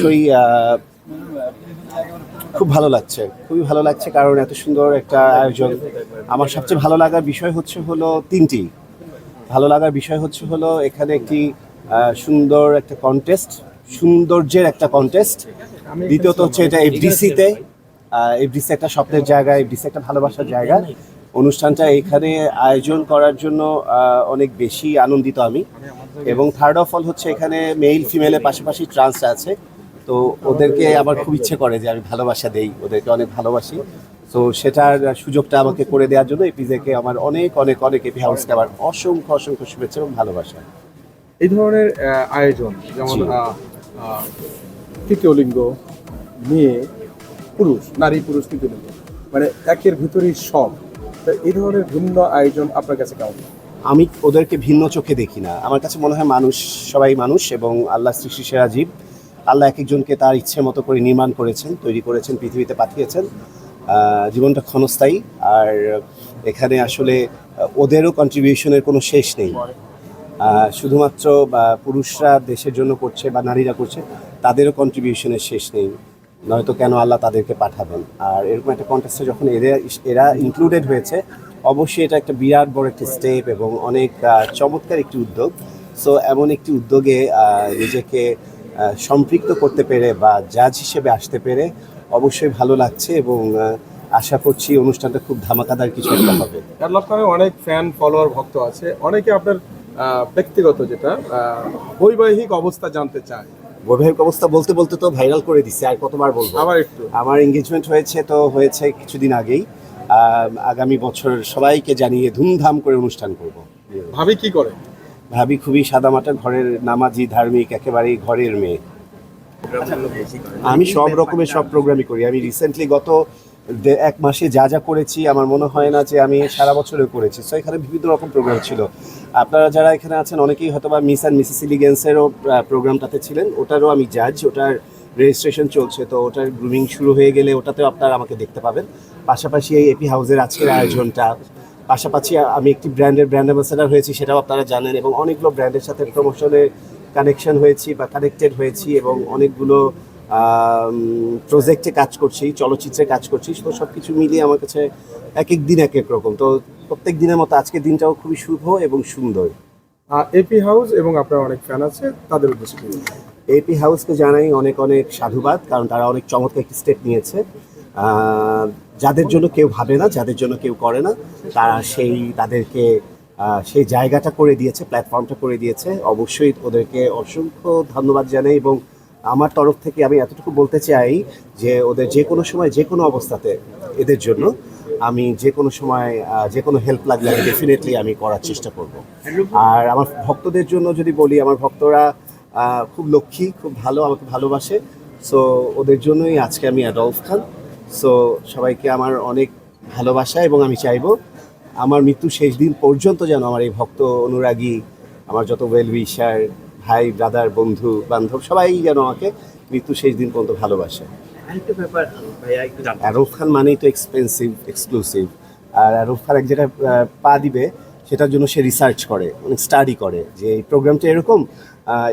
অবশ্যই খুব ভালো লাগছে খুবই ভালো লাগছে কারণ এত সুন্দর একটা আয়োজন। আমার সবচেয়ে ভালো লাগার বিষয় হচ্ছে হলো তিনটি। ভালো লাগার বিষয় হচ্ছে হলো এখানে একটি সুন্দর একটা কন্টেস্ট সৌন্দর্যের একটা কন্টেস্ট দ্বিতীয়ত হচ্ছে এটা এফডিসিতে এফডিসি একটা স্বপ্নের জায়গা এফডিসি একটা ভালোবাসার জায়গা। অনুষ্ঠানটা এখানে আয়োজন করার জন্য অনেক বেশি আনন্দিত আমি। এবং থার্ড অফ অল হচ্ছে এখানে মেইল ফিমেলের পাশাপাশি ট্রান্স আছে। তো ওদেরকে আমার খুব ইচ্ছে করে যে আমি ভালোবাসা দেই ওদেরকে অনেক ভালোবাসি। তো সেটার সুযোগটা আমাকে করে দেওয়ার জন্য এপিজেকে আমার অনেক অনেক অনেক এপি হাউসকে আমার অসংখ্য অসংখ্য শুভেচ্ছা এবং ভালোবাসা। এই ধরনের আয়োজন যেমন তৃতীয় লিঙ্গ মেয়ে পুরুষ নারী পুরুষ তৃতীয় লিঙ্গ মানে একের ভিতরেই সব। তো এই ধরনের ভিন্ন আয়োজন আপনার কাছে কেমন? আমি ওদেরকে ভিন্ন চোখে দেখি না। আমার কাছে মনে হয় মানুষ সবাই মানুষ এবং আল্লাহ সৃষ্টি সেরা জীব আল্লাহ এক একজনকে তার ইচ্ছে মতো করে নির্মাণ করেছেন, তৈরি করেছেন, পৃথিবীতে পাঠিয়েছেন। জীবনটা ক্ষণস্থায়ী। আর এখানে আসলে ওদেরও কন্ট্রিবিউশনের কোনো শেষ নেই। শুধুমাত্র পুরুষরা দেশের জন্য করছে, বা নারীরা করছে, তাদেরও কন্ট্রিবিউশনের শেষ নেই। নয়তো কেন আল্লাহ তাদেরকে পাঠাবেন? আর এরকম একটা কন্টেস্টে যখন এরা এরা ইনক্লুডেড হয়েছে, অবশ্যই এটা একটা বিরাট বড় একটি স্টেপ এবং অনেক চমৎকার একটি উদ্যোগ। সো এমন একটি উদ্যোগে নিজেকে সম্পৃক্ত করতে পেরে বা জাজ হিসেবে আসতে পেরে অবশ্যই ভালো লাগছে এবং আশা করছি অনুষ্ঠানটা খুব ধামাকাদার কিছু একটা হবে। অনেক ফ্যান ফলোয়ার ভক্ত আছে। অনেকে আপনার ব্যক্তিগত যেটা বৈবাহিক অবস্থা জানতে চায়। বৈবাহিক অবস্থা বলতে বলতে তো ভাইরাল করে দিচ্ছে আর কতবার বলব? আবার একটু। আমার এঙ্গেজমেন্ট হয়েছে তো হয়েছে কিছুদিন আগেই। আগামী বছর সবাইকে জানিয়ে ধুমধাম করে অনুষ্ঠান করব। ভাবি কি করে? ভাবি খুবই সাদামাটা ঘরের নামাজি, ধার্মিক, একেবারেই ঘরের মেয়ে। আমি সব রকমের সব প্রোগ্রামই করি। আমি রিসেন্টলি গত এক মাসে যা যা করেছি, আমার মনে হয় না যে আমি সারা বছরে করেছি। সো এখানে বিভিন্ন রকম প্রোগ্রাম ছিল। আপনারা যারা এখানে আছেন, অনেকেই হয়তো বা মিস অ্যান্ড মিসেস ইলিগেন্সেরও প্রোগ্রামটাতে ছিলেন। ওটারও আমি জাজ ওটার রেজিস্ট্রেশন চলছে। তো ওটার গ্রুমিং শুরু হয়ে গেলে ওটাতেও আপনারা আমাকে দেখতে পাবেন। পাশাপাশি এই এপি হাউসের আজকের আয়োজনটা। পাশাপাশি আমি একটি ব্র্যান্ডের ব্র্যান্ড অ্যাম্বাসেডার হয়েছি সেটাও আপনারা জানেন এবং অনেকগুলো ব্র্যান্ডের সাথে প্রমোশনে কানেকশন হয়েছি বা কানেক্টেড হয়েছি এবং অনেকগুলো প্রজেক্টে কাজ করছি চলচ্চিত্রে কাজ করছি তো সব কিছু মিলিয়ে আমার কাছে এক এক দিন এক এক রকম। তো প্রত্যেক দিনের মতো আজকের দিনটাও খুবই শুভ এবং সুন্দর। এপি হাউস এবং আপনার অনেক ফ্যান আছে তাদের উদ্দেশ্যে এপি হাউসকে জানাই অনেক অনেক সাধুবাদ কারণ তারা অনেক চমৎকার একটি স্টেপ নিয়েছে। যাদের জন্য কেউ ভাবে না, যাদের জন্য কেউ করে না, তারা সেই, তাদেরকে সেই জায়গাটা করে দিয়েছে প্ল্যাটফর্মটা করে দিয়েছে। অবশ্যই ওদেরকে অসংখ্য ধন্যবাদ জানাই এবং আমার তরফ থেকে আমি এতটুকু বলতে চাই যে ওদের যে কোনো সময়, যে কোনো অবস্থাতে এদের জন্য আমি যে কোনো সময় যে কোনো হেল্প লাগলে আমি ডেফিনেটলি আমি করার চেষ্টা করব। আর আমার ভক্তদের জন্য যদি বলি, আমার ভক্তরা খুব লক্ষ্মী, খুব ভালো, আমাকে ভালোবাসে। সো ওদের জন্যই আজকে আমি অ্যাডলফ খান। সো সবাইকে আমার অনেক ভালোবাসা এবং আমি চাইব আমার মৃত্যু শেষ দিন পর্যন্ত যেন আমার এই ভক্ত অনুরাগী আমার যত ওয়েল উইশার ভাই ব্রাদার বন্ধু বান্ধব সবাই যেন আমাকে মৃত্যু শেষ দিন পর্যন্ত ভালোবাসে। অ্যারোফ খান মানেই তো এক্সপেন্সিভ এক্সক্লুসিভ আর অ্যারোফ খান এক যেটা আহ, পা দিবে সেটার জন্য সে রিসার্চ করে অনেক স্টাডি করে যে এই প্রোগ্রামটা এরকম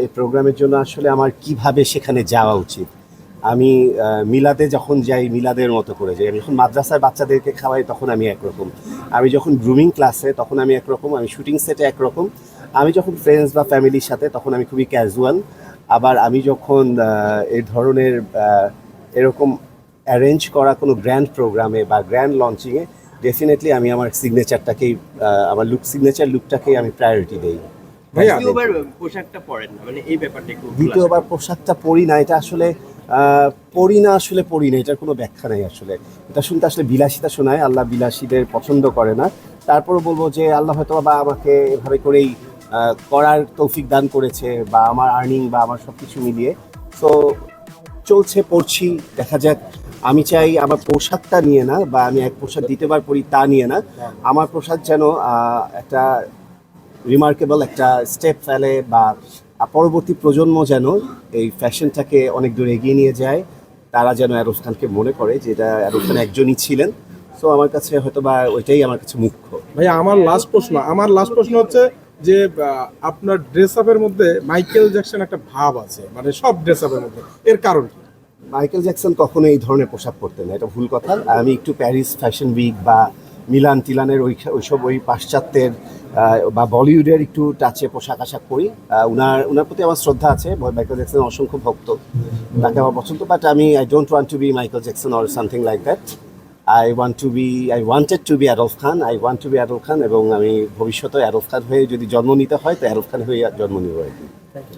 এই প্রোগ্রামের জন্য আসলে আমার কীভাবে সেখানে যাওয়া উচিত। আমি মিলাদে যখন যাই মিলাদের মতো করে যাই আমি যখন মাদ্রাসার বাচ্চাদেরকে খাওয়াই তখন আমি একরকম। আমি যখন গ্রুমিং ক্লাসে তখন আমি একরকম আমি শুটিং সেটে একরকম। আমি যখন ফ্রেন্ডস বা ফ্যামিলির সাথে তখন আমি খুবই ক্যাজুয়াল আবার আমি যখন এই ধরনের এরকম অ্যারেঞ্জ করা কোনো গ্র্যান্ড প্রোগ্রামে বা গ্র্যান্ড লঞ্চিংয়ে ডেফিনেটলি আমি আমার সিগনেচারটাকেই আমার লুক সিগনেচার লুকটাকেই আমি প্রায়োরিটি দিই। দ্বিতীয়বার পোশাকটা পরেন না মানে এই ব্যাপারটা দ্বিতীয়বার পোশাকটা পরি না এটা আসলে পরি না আসলে পড়ি না, এটার কোনো ব্যাখ্যা নেই আসলে। এটা শুনতে আসলে বিলাসিতা শোনায়, আল্লাহ বিলাসীদের পছন্দ করে না। তারপরও বলব যে আল্লাহ হয়তো বা আমাকে এভাবে করেই করার তৌফিক দান করেছে বা আমার আর্নিং বা আমার সব কিছু মিলিয়ে। তো চলছে, পড়ছি, দেখা যাক। আমি চাই আমার পোশাকটা নিয়ে না, বা আমি এক পোশাক দ্বিতীয়বার পরি তা নিয়ে না, আমার পোশাক যেন একটা রিমার্কেবল একটা স্টেপ ফেলে বা পরবর্তী প্রজন্ম যেন এই ফ্যাশনটাকে অনেক দূর এগিয়ে নিয়ে যায় তারা যেন অ্যারোফ খানকে মনে করে যে এটা অ্যারোফ খান একজনই ছিলেন। সো আমার কাছে হয়তো বা ওইটাই আমার কাছে মুখ্য। ভাইয়া আমার লাস্ট প্রশ্ন আমার লাস্ট প্রশ্ন হচ্ছে যে আপনার ড্রেস আপের মধ্যে মাইকেল জ্যাকসন একটা ভাব আছে মানে সব ড্রেস আপের মধ্যে এর কারণ কি? মাইকেল জ্যাকসন কখনো এই ধরনের পোশাক পরতেন না এটা ভুল কথা। আমি একটু প্যারিস ফ্যাশন উইক বা মিলান টিলানের ওই ওইসব ওই পাশ্চাত্যের বা বলিউডের একটু টাচে পোশাক আশাক আহ, উনার উনার প্রতি আমার শ্রদ্ধা আছে। মাইকেল জ্যাকসন অসংখ্য ভক্ত। তাকে আমার পছন্দ বাট আমি I don't want to be Michael Jackson or something like that I want to be I wanted to be Arif Khan I want to be Arif Khan এবং আমি ভবিষ্যতে অ্যারফ খান হয়ে যদি জন্ম নিতে হয় তো অ্যারফ খান হয়ে জন্ম নিব। আর কি